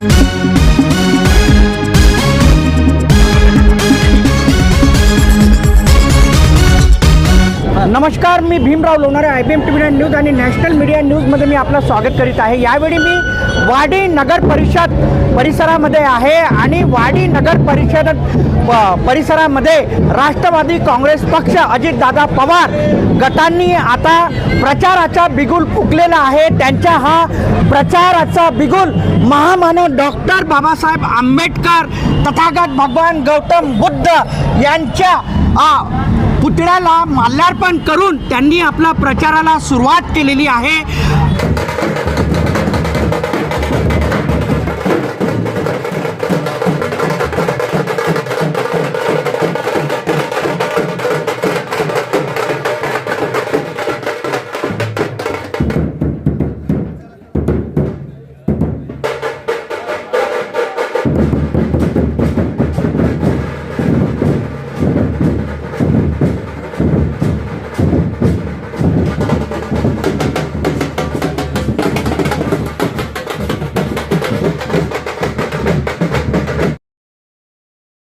Thank you. नमस्कार मी Bhimrao Lonare I B M T V news आणि national media न्यूजमध्ये मी आपलं स्वागत करीत आहे. यावेळी मी वाडी नगर परिषद परिसरामध्ये आहे आणि वाडी नगर परिषद परिसरामध्ये राष्ट्रवादी काँग्रेस पक्ष अजितदादा पवार गटांनी आता प्रचाराचा बिगुल फुकलेला आहे. त्यांच्या हा प्रचाराचा बिगुल महामानव डॉक्टर बाबासाहेब आंबेडकर तथागत भगवान गौतम बुद्ध यांच्या पुतळ्याला माल्यार्पण करून त्यांनी आपल्या प्रचाराला सुरुवात केलेली आहे.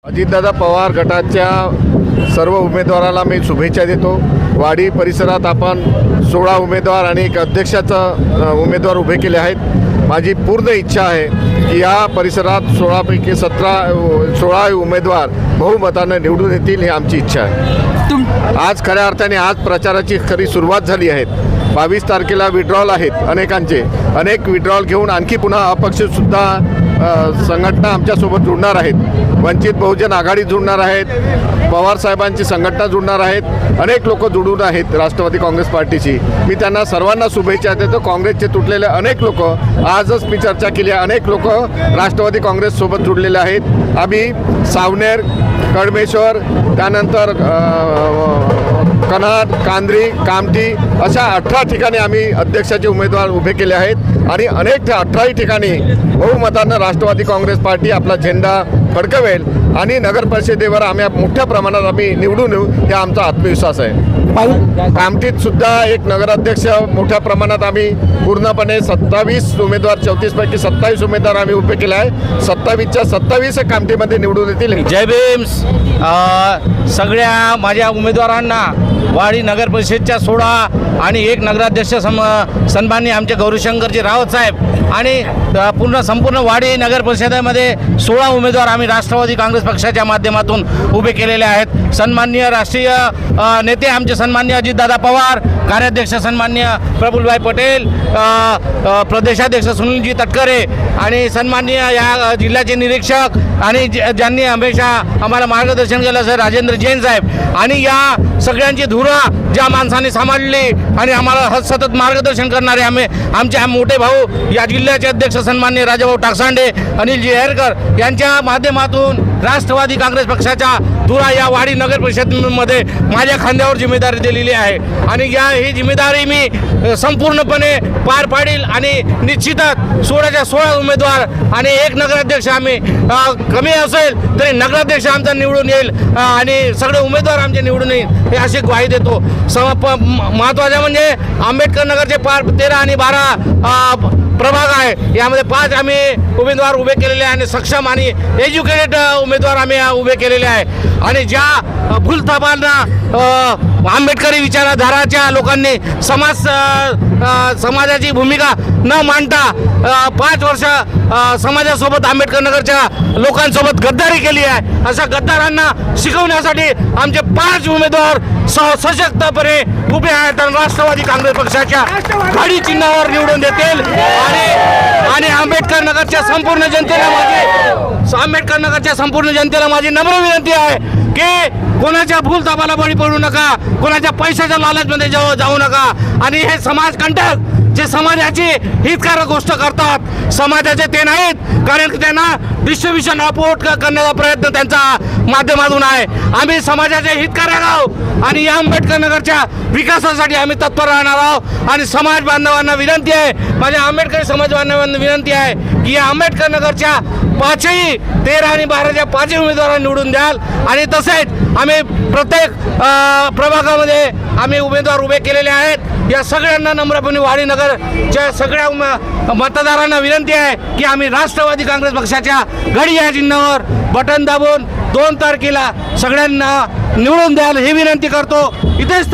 अजितदादा पवार गटाच्या सर्व उमेदवाराला मी शुभेच्छा देतो. वाडी परिसरात आपण सोळा उमेदवार आणि एक अध्यक्षाचं उमेदवार उभे केले आहेत. माझी पूर्ण इच्छा आहे की या परिसरात सोळापैकी सतरा सोळा उमेदवार बहुमतानं निवडून येतील ही आमची इच्छा आहे. आज खऱ्या अर्थाने आज प्रचाराची खरी सुरुवात झाली आहे. बावीस तारखेला विड्रॉल आहेत अनेकांचे. अनेक विड्रॉल घेऊन आणखी पुन्हा अपक्षसुद्धा संघटना आमच्यासोबत जुडणार आहेत. वंचित बहुजन आघाडी जुडणार आहेत. पवार साहेबांची संघटना जुडणार आहेत. अनेक लोक जुडून आहेत राष्ट्रवादी काँग्रेस पार्टीची. मी त्यांना सर्वांना शुभेच्छा देतो. काँग्रेसचे तुटलेले अनेक लोक आजच मी चर्चा केली. आहे अनेक लोक राष्ट्रवादी काँग्रेससोबत जुडलेले आहेत. आम्ही सावनेर कडमेश्वर त्यानंतर कन्हाड कांद्री कामठी अशा अठरा ठिकाणी आम्ही अध्यक्षाचे उमेदवार उभे केले आहेत आणि अनेक अठराही ठिकाणी बहुमतानं राष्ट्रवादी काँग्रेस पार्टी आपला झेंडा फडकवेल आणि नगर परिषदेवर आम्ही मोठ्या प्रमाणात आम्ही निवडून येऊ हे आमचा आत्मविश्वास आहे. पाहिजे कामठीत सुद्धा एक नगराध्यक्ष मोठ्या प्रमाणात आम्ही पूर्णपणे सत्तावीस उमेदवार चौतीसपैकी सत्तावीस उमेदवार आम्ही उभे केले आहे. सत्तावीसच्या सत्तावीस कामठीमध्ये निवडून येतील. जय भीम्स. सगळ्या माझ्या उमेदवारांना वाडी नगर परिषदच्या सोळा आणि एक नगराध्यक्ष सम सन्मान्य आमचे गौरीशंकरजी रावत साहेब आणि पूर्ण संपूर्ण वाडी नगर परिषदेमध्ये सोळा उमेदवार आम्ही राष्ट्रवादी काँग्रेस पक्षाच्या माध्यमातून उभे केलेले आहेत. सन्माननीय राष्ट्रीय नेते आमचे सन्मान्य अजितदादा पवार कार्याध्यक्ष सन्मान्य प्रफुलभाई पटेल प्रदेशाध्यक्ष सुनीलजी तटकरे आणि सन्माननीय या जिल्ह्याचे निरीक्षक आणि ज्यांनी हमेशा आम्हाला मार्गदर्शन केलं सर राजेंद्र जैन साहेब. आणि या सगळ्यांची धुरा ज्या माणसाने सांभाळली आणि आम्हाला सतत मार्गदर्शन करणारे आम्ही आमचे मोठे भाऊ या जिल्ह्याचे अध्यक्ष सन्मान्य राजाभाऊ टाकसांडे अनिल जिहेरकर यांच्या माध्यमातून राष्ट्रवादी काँग्रेस पक्षाच्या धुरा या वाडी नगर परिषदमध्ये माझ्या खांद्यावर जिम्मेदारी दिलेली आहे. आणि या ही जिम्मेदारी मी संपूर्णपणे पार पाडील आणि निश्चितच सोळाच्या सोळा उमेदवार आणि एक नगराध्यक्ष आम्ही कमी असेल तरी नगराध्यक्ष आमचा निवडून येईल आणि सगळे उमेदवार आमचे निवडून येईल हे अशी ग्वाही देतो. सम प- म- महत्त्वाचं म्हणजे आंबेडकर नगरचे पार तेरा आणि बारा प्रभाग आहे. यामध्ये पाच आम्ही उमेदवार उभे केलेले आहे आणि सक्षम आणि एज्युकेटेड उमेदवार आम्ही उभे केलेले आहे. आणि ज्या भूलथापांना आंबेडकरी विचारधाराच्या लोकांनी समाज समाजाची भूमिका न मांडता पाच वर्ष समाजासोबत आंबेडकर नगरच्या लोकांसोबत गद्दारी केली आहे. अशा गद्दारांना शिकवण्यासाठी आमचे पाच उमेदवार सशक्तपणे उभे आहेत आणि राष्ट्रवादी काँग्रेस पक्षाच्या गाडी चिन्हावर निवडून देतील. आणि आणि आंबेडकर नगरच्या संपूर्ण जनतेला माझी आंबेडकर नगरच्या संपूर्ण जनतेला माझी नम्र विनंती आहे की कोणाच्या भूलतापाला बळी पडू नका कोणाच्या पैशाच्या लालचमध्ये जाऊ जाऊ नका. आणि हे समाज कंटक जे समाजाची हितकारक गोष्ट करतात समाजाचे ते नाहीत कारण की त्यांना डिस्ट्रीब्युशन अपोर्ट करण्याचा प्रयत्न त्यांचा माध्यमातून आहे. आम्ही समाजाचे हितकारक आहोत आणि या आंबेडकर नगरच्या विकासासाठी आम्ही तत्पर राहणार आहोत. आणि समाज बांधवांना विनंती आहे माझ्या आंबेडकरी समाज बांधवांना विनंती आहे की या आंबेडकर नगरच्या पाचही तेरा आणि बाराच्या पाचही उमेदवारांना निवडून द्याल. आणि तसेच आम्ही प्रत्येक प्रभागामध्ये आम्ही उमेदवार उभे केलेले आहेत. या सगळ्यांना नम्रपणे वाडीनगरच्या सगळ्या मतदारांना विनंती आहे की आम्ही राष्ट्रवादी काँग्रेस पक्षाच्या घडी या चिन्हावर बटन दाबून दोन तारखेला सगळ्यांना निवडून द्याल ही विनंती करतो. इथेच